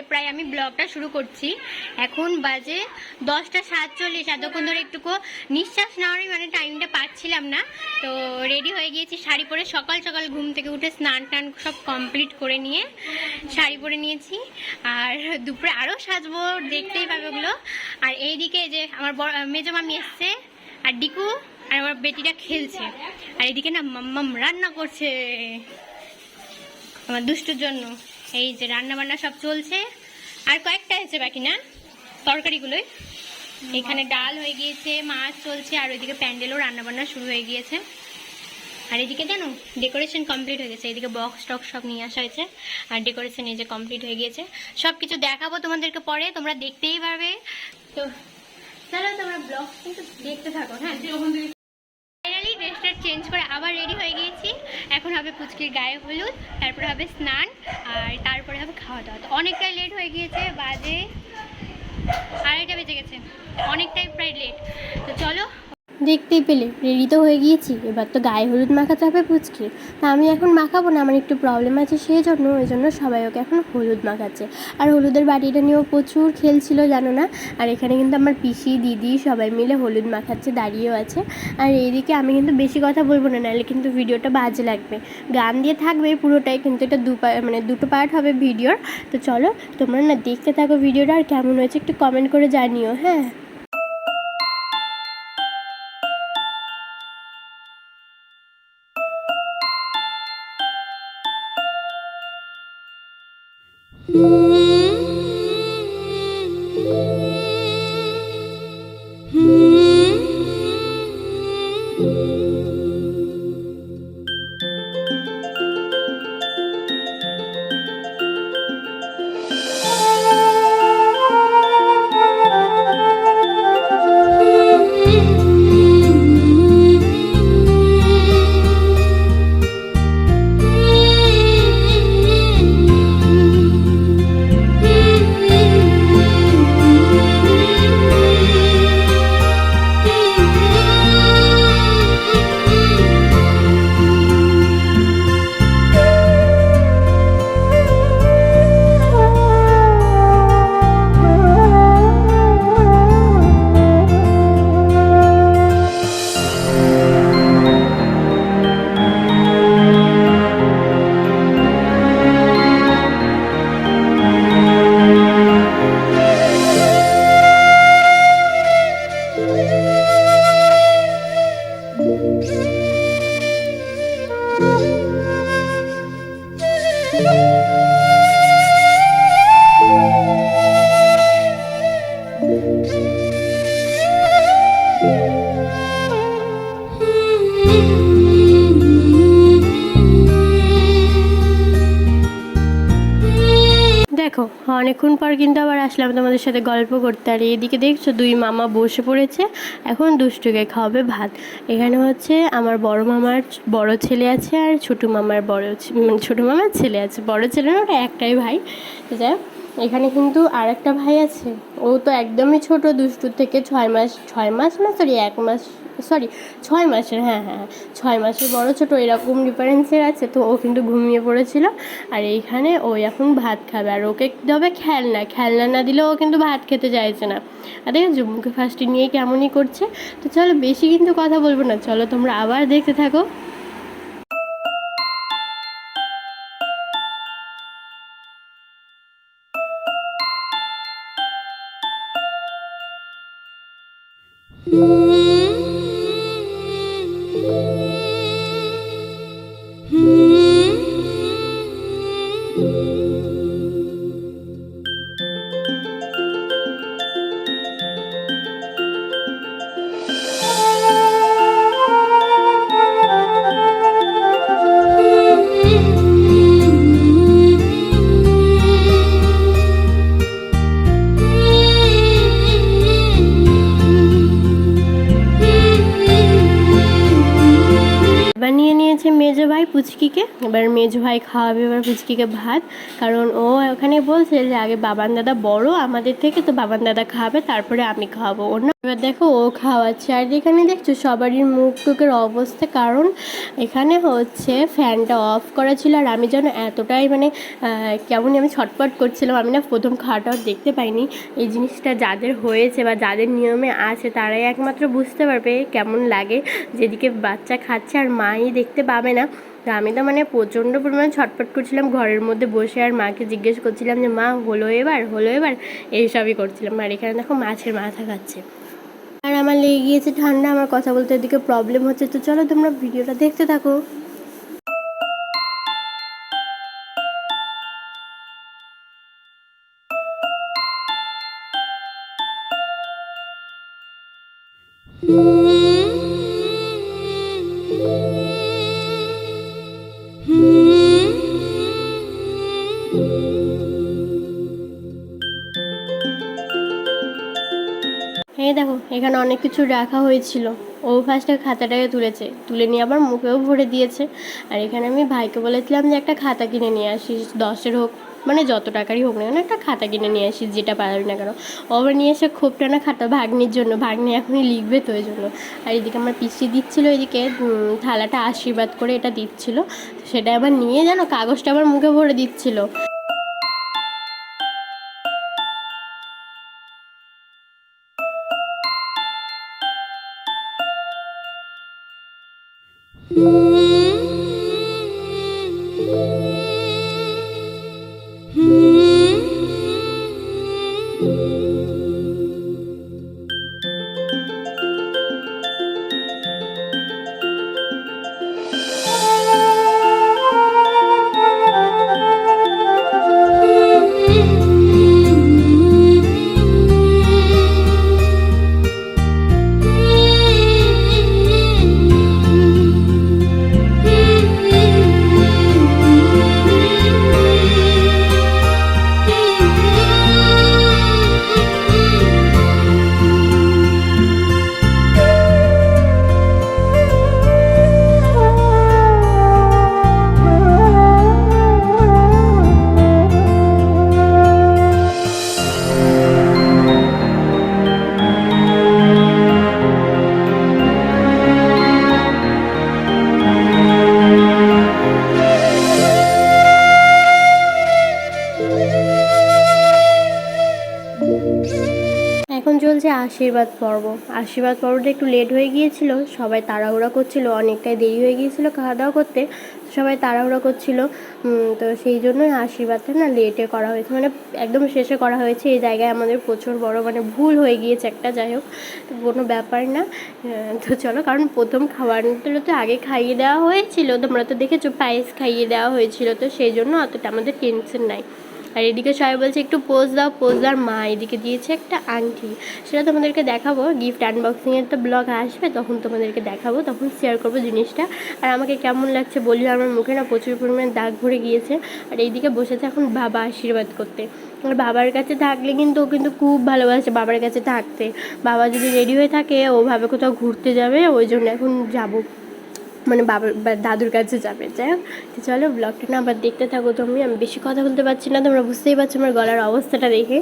পরে প্রায় আমি ব্লগটা শুরু করছি। এখন বাজে দশটা সাতচল্লিশ, এতক্ষণ ধরে একটুকু নিঃশ্বাস নেওয়ারই মানে টাইমটা পাচ্ছিলাম না। তো রেডি হয়ে গিয়েছি শাড়ি পরে সকাল সকাল ঘুম থেকে উঠে স্নান টান সব কমপ্লিট করে নিয়ে শাড়ি পরে নিয়েছি। আর দুপুরে আরও সাজবো, দেখতেই পাবে ওগুলো। আর এইদিকে যে আমার মেজো মামি এসছে, আর ডিকু, আর আমার বেটিটা খেলছে। আর এদিকে না মাম্মাম রান্না করছে। আমার দুষ্টুর জন্য। এই যে রান্না বান্না সব চলছে। আর কয়েকটা হয়েছে বাকি, না? তরকারিগুলোই এখানে ডাল হয়ে গিয়েছে, মাছ চলছে, আর ওইদিকে প্যান্ডেলও রান্না বান্না শুরু হয়ে গিয়েছে। আর এদিকে জানো, ডেকোরেশন কমপ্লিট হয়ে গেছে। এদিকে বক্স টক্স সব নিয়ে আসা হয়েছে, আর ডেকোরেশন এই যে কমপ্লিট হয়ে গিয়েছে। সব কিছু দেখাবো তোমাদেরকে পরে, তোমরা দেখতেই পারবে। তো চলো তোমরা ব্লগ কিন্তু দেখতে থাকো হ্যাঁ? ফাইনালি ড্রেসটা চেঞ্জ করে আবার রেডি হয়ে গিয়েছি। এখন হবে পুচকির গায়ে হলুদ, তারপরে হবে স্নান, আর তারপরে হবে খাওয়া দাওয়া তো অনেকটাই লেট হয়ে গিয়েছে, বাজে আড়াইটা বেজে গেছে। অনেকটাই প্রায় লেট তো চলো দেখতেই পেলে রেডি তো হয়ে গিয়েছি। এবার তো গায়ে হলুদ মাখাতে হবে পুচকি। তা আমি এখন মাখাবো না, আমার একটু প্রবলেম আছে সেই জন্য ওই জন্য সবাই ওকে এখন হলুদ মাখাচ্ছে। আর হলুদের বাটিটা নিয়েও প্রচুর খেলছিল, জানো না? আর এখানে কিন্তু আমার পিসি, দিদি সবাই মিলে হলুদ মাখাচ্ছে, দাঁড়িয়েও আছে। আর এইদিকে আমি কিন্তু বেশি কথা বলব না, নাহলে কিন্তু ভিডিওটা বাজে লাগবে। গান দিয়ে থাকবে পুরোটাই, কিন্তু এটা দু মানে দুটো পার্ট হবে ভিডিওর। তো চলো, তোমরা না দেখতে থাকো ভিডিওটা, আর কেমন হয়েছে একটু কমেন্ট করে জানিও হ্যাঁ? Mm-hmm. দেখো, অনেকক্ষণ পর কিন্তু আবার আসলাম তোমাদের সাথে গল্প করতে। আর এদিকে দেখছ, দুই মামা বসে পড়েছে, এখন দুষ্টুকে খাওয়াবে ভাত। এখানে হচ্ছে আমার বড় মামার বড় ছেলে আছে আর ছোটো মামার বড় ছোটো মামার ছেলে আছে। বড় ছেলে না, ওটা একটাই ভাই। যাই এখানে কিন্তু আর একটা ভাই আছে। ও তো একদমই ছোট দুষ্টুর থেকে ছয় মাস ছয় মাস না সরি এক মাস সরি ছয় মাসের হ্যাঁ হ্যাঁ হ্যাঁ, ছয় মাসের বড় ছোট এরকম ডিফারেন্সের আছে। তো ও কিন্তু ঘুমিয়ে পড়েছিল। আর এইখানে ও এখন ভাত খাবে। আর ওকে দেবে খেলনা। খেলনা না দিলে ও কিন্তু ভাত খেতে চাইছে না। আর দেখেছ মুখে ফার্স্টে নিয়ে কেমনই করছে। তো চলো বেশি কিন্তু কথা বলব না। চলো তোমরা আবার দেখতে থাকো। পুচকিকে, এবার মেজ ভাই খাওয়াবে এবার পুচকিকে ভাত। কারণ ও ওখানে বলছে যে, আগে বাবান দাদা বড়, আমাদের থেকে তো বাবান দাদা খাওয়াবে তারপরে আমি খাওয়াবো। ওর এবার দেখো ও খাওয়াচ্ছে। আর এখানে দেখছ সবারই মুখ টুকের অবস্থা, কারণ এখানে হচ্ছে ফ্যানটা অফ করা ছিল আর আমি যেন এতটাই মানে কেমন আমি ছটপট করছিলাম, আমি না প্রথম খাওয়াটাও দেখতে পাইনি। এই জিনিসটা যাদের হয়েছে বা যাদের নিয়মে আছে, তারাই একমাত্র বুঝতে পারবে কেমন লাগে যেদিকে বাচ্চা খাচ্ছে আর মাই দেখতে পাবে না। আমি তো মানে প্রচণ্ড পরিমাণে ছটপট করছিলাম ঘরের মধ্যে বসে আর মাকে জিজ্ঞেস করছিলাম যে, মা, হলো এবার? হলো এবার? এইসবই করছিলাম। আর এখানে দেখো মাছের মাথা খাচ্ছে। আর আমার লেগে গিয়েছে ঠান্ডা, আমার কথা বলতে এদিকে প্রবলেম হচ্ছে, তো চলো তোমরা ভিডিওটা দেখতে থাকো। এই দেখো, এখানে অনেক কিছু রাখা হয়েছিল। ও ফার্স্টে খাতাটাকে তুলেছে। তুলে নিয়ে আবার মুখেও ভরে দিয়েছে। আর এখানে আমি ভাইকে বলেছিলাম যে, একটা খাতা কিনে নিয়ে আসিস, দশের হোক মানে যত টাকারই হোক না কেন, একটা খাতা কিনে নিয়ে আসিস, যেটা পারবি না কেন। ও আবার নিয়ে এসে খুব টানা খাতা ভাগ্নির জন্য, ভাগ্নি এখনই লিখবে তো ওই জন্য। আর এদিকে আমার পিসি দিচ্ছিল এদিকে থালাটা আশীর্বাদ করে এটা দিচ্ছিল। সেটা আবার নিয়ে জানো, কাগজটা আবার মুখে ভরে দিচ্ছিল। এখন আশীর্বাদ পর্ব। আশীর্বাদ পর্বটা একটু লেট হয়ে গিয়েছিল, সবাই তাড়াহুড়া করছিল, অনেকটাই দেরি হয়ে গিয়েছিল খাওয়া দাওয়া করতে, সবাই তাড়াহুড়া করছিল তো সেই জন্য আশীর্বাদটা না লেটে করা হয়েছে। মানে একদম শেষে করা হয়েছে, এই জায়গায় আমাদের প্রচুর বড় মানে ভুল হয়ে গিয়েছে একটা, যাই হোক, কোনো ব্যাপার না। তো চলো, কারণ প্রথম খাবারগুলো তো আগে খাইয়ে দেওয়া হয়েছিল, তোমরা তো দেখেছ, পায়েস খাইয়ে দেওয়া হয়েছিল, তো সেই জন্য অতটা আমাদের টেনশন নাই। আর এদিকে সবাই বলছে, একটু পোজ দাও পোজ দাও। মা এদিকে দিয়েছে একটা আংটি। সেটা তোমাদেরকে দেখাবো। গিফট আনবক্সিংয়ের তো ব্লগ আসবে, তখন তোমাদেরকে দেখাবো, তখন শেয়ার করব জিনিসটা। আর আমাকে কেমন লাগছে বলি আমার মুখে না প্রচুর পরিমাণে দাগ ভরে গিয়েছে। আর এইদিকে বসেছে এখন বাবা আশীর্বাদ করতে। আর বাবার কাছে থাকলে কিন্তু ও কিন্তু খুব ভালোবাসে বাবার কাছে থাকতে। বাবা যদি রেডি হয়ে থাকে ওভাবে কোথাও ঘুরতে যাবে, ওই জন্য এখন যাব। মানে বাবার দাদুর কাছে যাবে, যাই হোক। চলো ব্লগটা না আবার দেখতে থাকো তুমি, আমি বেশি কথা বলতে পারছি না, তোমরা বুঝতেই পারছ আমার গলার অবস্থাটা দেখে।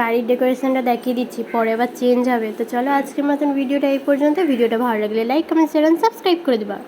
বাড়ির ডেকোরেশনটা দেখিয়ে দিচ্ছি, পরে আবার চেঞ্জ হবে। তো চলো আজকের মতন ভিডিওটা এই পর্যন্ত। ভিডিওটা ভালো লাগলে লাইক কমেন্ট শেয়ার সাবস্ক্রাইব করে দিবা।